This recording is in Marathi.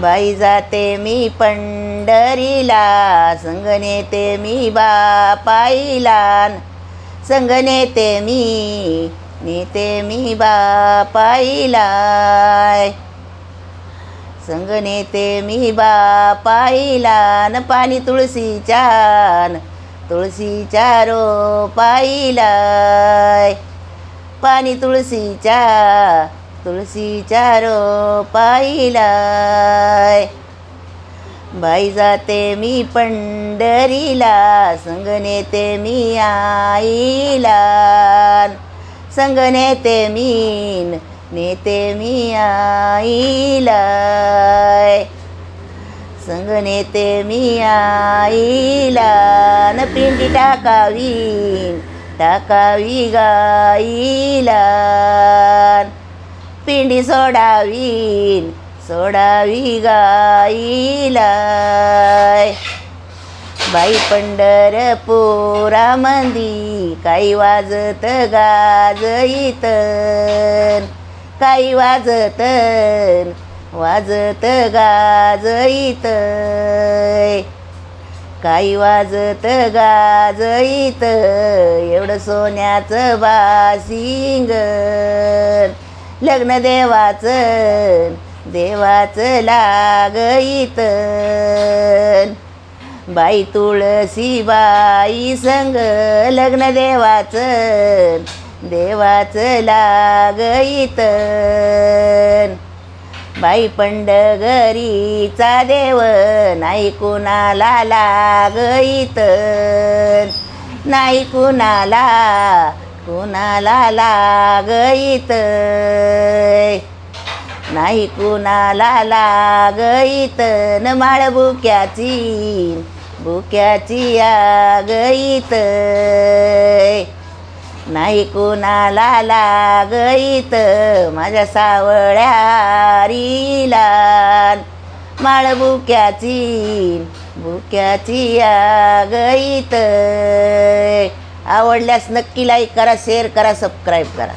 बाई जाते मी पंढरीला संगनेते मी बापाईला संग नेते मी नेते मी बापाईला. संग नेते मी बापाईला न पाणी तुळशीच्या न तुळशीच्या रोपाईला. पाणी तुळशीच्या तुळशीच्या रोपाईला बाई जाते मी पंढरीला संग नेते मी आईला. संग नेते मी नेते मी आईला. संग नेते मी आईला. न पिंडी टाकावी टाकावी गाईला. पिंडी सोडावी सोडावी गाईला बाई पंढरपुरामंदी काही वाजत गाजईत काही वाजत वाजत गाजईत काही वाजत गाजईत एवढं सोन्याचं बासिंग लग्न देवाचं देवाचं लागईत. बाई तुळशी बाई संग लग्न देवाचं देवाचं लागईत. बाई पंडगरीचा देव नाही कुणाला लागईत. नाही कुणाला कुणाला लागईत? नाही कुणाला लागईत. न माळ बुक्याची बुक्याची आगईत. नाही कुणाला लागईत. माझ्या सावळ्यारीला माळ बुक्याची बुक्याची आगईत. आवडल्यास नक्की लाईक करा शेअर करा सबस्क्राईब करा.